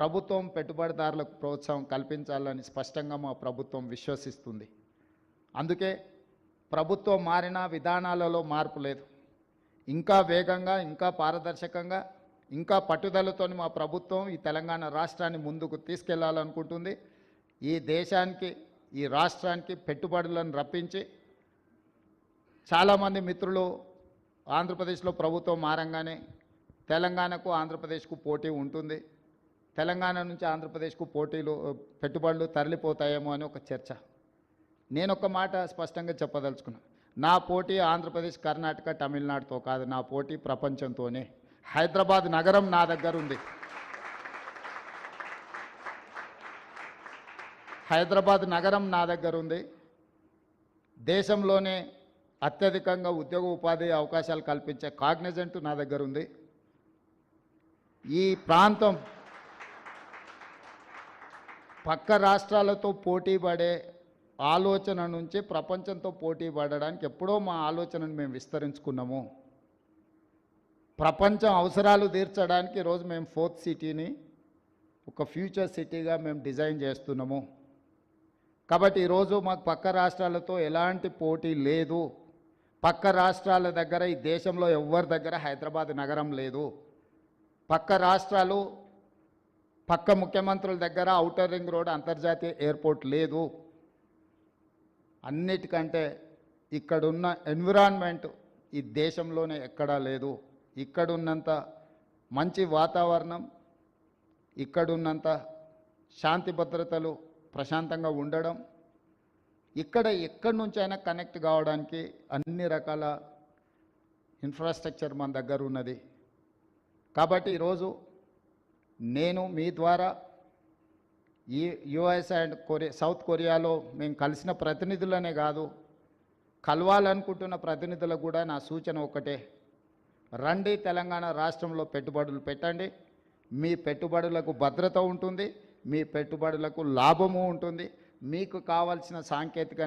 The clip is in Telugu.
ప్రభుత్వం పెట్టుబడిదారులకు ప్రోత్సాహం కల్పించాలని స్పష్టంగా మా ప్రభుత్వం విశ్వసిస్తుంది. అందుకే ప్రభుత్వం మారిన విధానాలలో మార్పు లేదు. ఇంకా వేగంగా ఇంకా పారదర్శకంగా ఇంకా పట్టుదలతో మా ప్రభుత్వం ఈ తెలంగాణ రాష్ట్రాన్ని ముందుకు తీసుకెళ్ళాలనుకుంటుంది. ఈ దేశానికి ఈ రాష్ట్రానికి పెట్టుబడులను రప్పించి చాలామంది మిత్రులు ఆంధ్రప్రదేశ్లో ప్రభుత్వం మారంగానే తెలంగాణకు ఆంధ్రప్రదేశ్కు పోటీ ఉంటుంది. తెలంగాణ నుంచి ఆంధ్రప్రదేశ్కు పోటీలు పెట్టుబడులు తరలిపోతాయేమో అని ఒక చర్చ. నేను ఒక మాట స్పష్టంగా చెప్పదలుచుకున్నా. నా పోటీ ఆంధ్రప్రదేశ్ కర్ణాటక తమిళనాడుతో కాదు నా పోటీ ప్రపంచంతోనే. హైదరాబాద్ నగరం నా దగ్గర ఉంది. హైదరాబాద్ నగరం నా దగ్గర ఉంది. దేశంలోనే అత్యధికంగా ఉద్యోగ ఉపాధి అవకాశాలు కల్పించే కాగ్నిజెంట్ నా దగ్గర ఉంది. ఈ ప్రాంతం పక్క రాష్ట్రాలతో పోటీ పడే ఆలోచన నుంచి ప్రపంచంతో పోటీ పడడానికి ఎప్పుడో మా ఆలోచనను మేము విస్తరించుకున్నాము. ప్రపంచం అవసరాలు తీర్చడానికి ఈరోజు మేము ఫోర్త్ సిటీని ఒక ఫ్యూచర్ సిటీగా మేము డిజైన్ చేస్తున్నాము. కాబట్టి ఈరోజు మాకు పక్క రాష్ట్రాలతో ఎలాంటి పోటీ లేదు. పక్క రాష్ట్రాల దగ్గర ఈ దేశంలో ఎవరి దగ్గర హైదరాబాద్ నగరం లేదు. పక్క రాష్ట్రాలు పక్క ముఖ్యమంత్రుల దగ్గర ఔటర్ రింగ్ రోడ్ అంతర్జాతీయ ఎయిర్పోర్ట్ లేదు. అన్నిటికంటే ఇక్కడున్న ఎన్విరాన్మెంట్ ఈ దేశంలోనే ఎక్కడా లేదు. ఇక్కడున్నంత మంచి వాతావరణం ఇక్కడున్నంత శాంతి భద్రతలు ప్రశాంతంగా ఉండడం ఇక్కడ ఎక్కడి నుంచైనా కనెక్ట్ కావడానికి అన్ని రకాల ఇన్ఫ్రాస్ట్రక్చర్ మన దగ్గర ఉన్నది. కాబట్టి ఈరోజు నేను మీ ద్వారా ఈ యుఎస్ అండ్ కొరియా సౌత్ కొరియాలో మేము కలిసిన ప్రతినిధులనే కాదు కలవాలనుకుంటున్న ప్రతినిధులకు కూడా నా సూచన ఒకటే రండి తెలంగాణ రాష్ట్రంలో పెట్టుబడులు పెట్టండి. మీ పెట్టుబడులకు భద్రత ఉంటుంది మీ పెట్టుబడులకు లాభము ఉంటుంది. మీకు కావాల్సిన సాంకేతిక